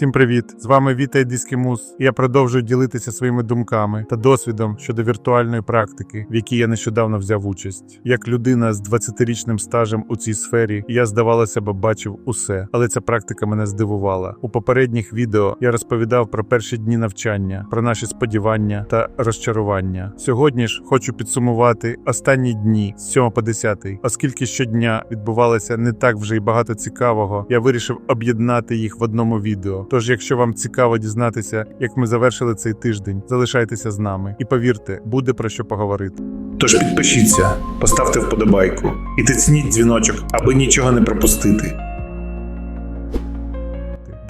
Всім привіт! З вами Віта Діскімус. Я продовжую ділитися своїми думками та досвідом щодо віртуальної практики, в якій я нещодавно взяв участь. Як людина з 20-річним стажем у цій сфері, я здавалося б, бачив усе, але ця практика мене здивувала. У попередніх відео я розповідав про перші дні навчання, про наші сподівання та розчарування. Сьогодні ж хочу підсумувати останні дні з 7 по 10, оскільки щодня відбувалося не так вже й багато цікавого, я вирішив об'єднати їх в одному відео. Тож, якщо вам цікаво дізнатися, як ми завершили цей тиждень, залишайтеся з нами і повірте, буде про що поговорити. Тож підпишіться, поставте вподобайку і тисніть дзвіночок, аби нічого не пропустити.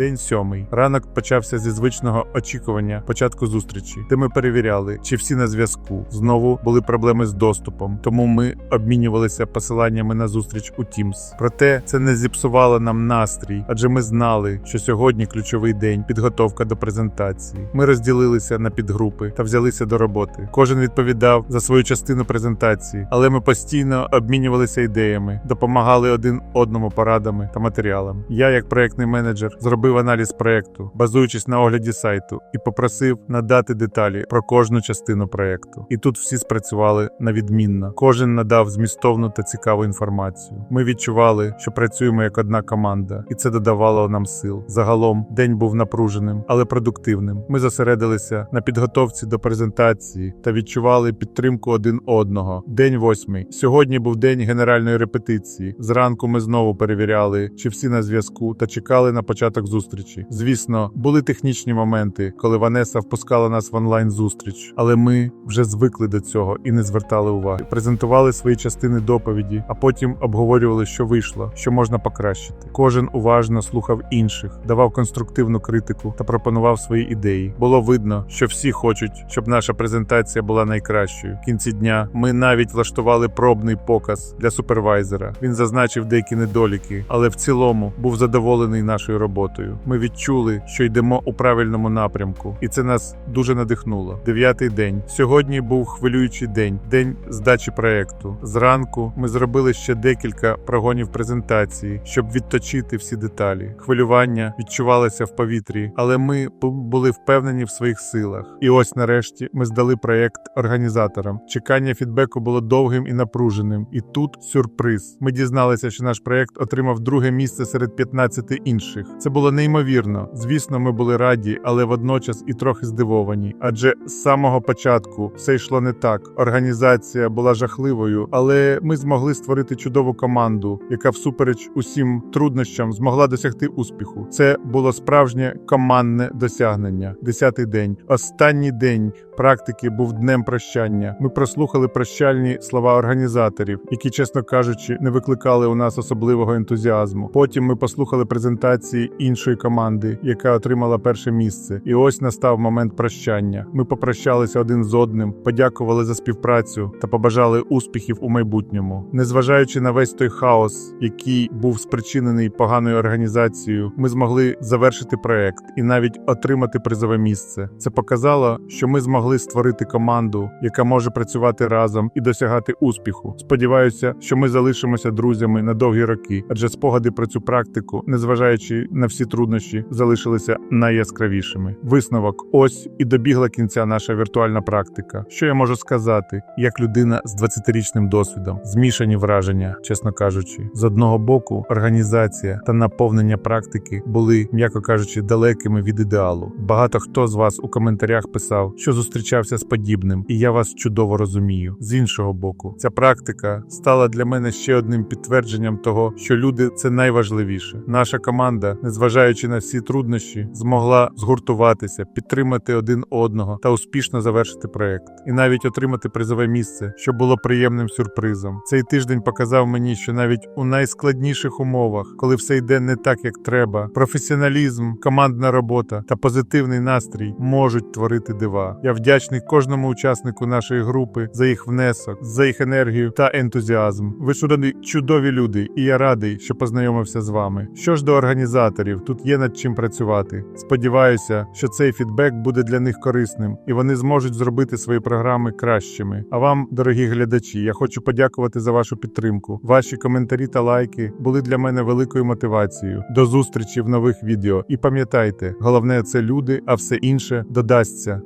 День сьомий. Ранок почався зі звичного очікування початку зустрічі, де ми перевіряли, чи всі на зв'язку. Знову були проблеми з доступом, тому ми обмінювалися посиланнями на зустріч у Teams. Проте це не зіпсувало нам настрій, адже ми знали, що сьогодні ключовий день підготовка до презентації. Ми розділилися на підгрупи та взялися до роботи. Кожен відповідав за свою частину презентації, але ми постійно обмінювалися ідеями, допомагали один одному порадами та матеріалами. Я, як проектний менеджер, зробив аналіз проекту, базуючись на огляді сайту, і попросив надати деталі про кожну частину проекту. І тут всі спрацювали на відмінно. Кожен надав змістовну та цікаву інформацію. Ми відчували, що працюємо як одна команда, і це додавало нам сил. Загалом день був напруженим, але продуктивним. Ми зосередилися на підготовці до презентації та відчували підтримку один одного. День восьмий. Сьогодні був день генеральної репетиції. Зранку ми знову перевіряли, чи всі на зв'язку, та чекали на початок зустрічі. Звісно, були технічні моменти, коли Ванеса впускала нас в онлайн зустріч, але ми вже звикли до цього і не звертали уваги. Презентували свої частини доповіді, а потім обговорювали, що вийшло, що можна покращити. Кожен уважно слухав інших, давав конструктивну критику та пропонував свої ідеї. Було видно, що всі хочуть, щоб наша презентація була найкращою. В кінці дня ми навіть влаштували пробний показ для супервайзера. Він зазначив деякі недоліки, але в цілому був задоволений нашою роботою. Ми відчули, що йдемо у правильному напрямку, і це нас дуже надихнуло. Дев'ятий день. Сьогодні був хвилюючий день, день здачі проекту. Зранку ми зробили ще декілька прогонів презентації, щоб відточити всі деталі. Хвилювання відчувалося в повітрі, але ми були впевнені в своїх силах. І ось нарешті ми здали проект організаторам. Чекання фідбеку було довгим і напруженим. І тут сюрприз. Ми дізналися, що наш проект отримав друге місце серед 15 інших. Це було неймовірно. Звісно, ми були раді, але водночас і трохи здивовані. Адже з самого початку все йшло не так. Організація була жахливою, але ми змогли створити чудову команду, яка всупереч усім труднощам змогла досягти успіху. Це було справжнє командне досягнення. Десятий день. Останній день практики був днем прощання. Ми прослухали прощальні слова організаторів, які, чесно кажучи, не викликали у нас особливого ентузіазму. Потім ми послухали презентації іншої команди, яка отримала перше місце. І ось настав момент прощання. Ми попрощалися один з одним, подякували за співпрацю та побажали успіхів у майбутньому. Незважаючи на весь той хаос, який був спричинений поганою організацією, ми змогли завершити проект і навіть отримати призове місце. Це показало, що ми змогли створити команду, яка може працювати разом і досягати успіху. Сподіваюся, що ми залишимося друзями на довгі роки, адже спогади про цю практику, незважаючи на всі труднощі, залишилися найяскравішими. Висновок: ось і добігла кінця наша віртуальна практика. Що я можу сказати, як людина з 20-річним досвідом, змішані враження, чесно кажучи, з одного боку, організація та наповнення практики були, м'яко кажучи, далекими від ідеалу. Багато хто з вас у коментарях писав, що зустрічався з подібним, і я вас чудово розумію. З іншого боку, ця практика стала для мене ще одним підтвердженням того, що люди це найважливіше. Наша команда, незважаючи на всі труднощі, змогла згуртуватися, підтримати один одного та успішно завершити проект, і навіть отримати призове місце, що було приємним сюрпризом. Цей тиждень показав мені, що навіть у найскладніших умовах, коли все йде не так, як треба, професіоналізм, командна робота та позитивний настрій можуть творити дива. Я вдячний кожному учаснику нашої групи за їх внесок, за їх енергію та ентузіазм. Ви чудові люди, і я радий, що познайомився з вами. Що ж до організаторів, то тут є над чим працювати. Сподіваюся, що цей фідбек буде для них корисним і вони зможуть зробити свої програми кращими. А вам, дорогі глядачі, я хочу подякувати за вашу підтримку. Ваші коментарі та лайки були для мене великою мотивацією. До зустрічі в нових відео. І пам'ятайте, головне це люди, а все інше додасться.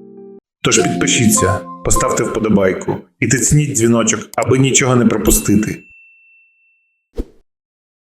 Тож підпишіться, поставте вподобайку і тицніть дзвіночок, аби нічого не пропустити.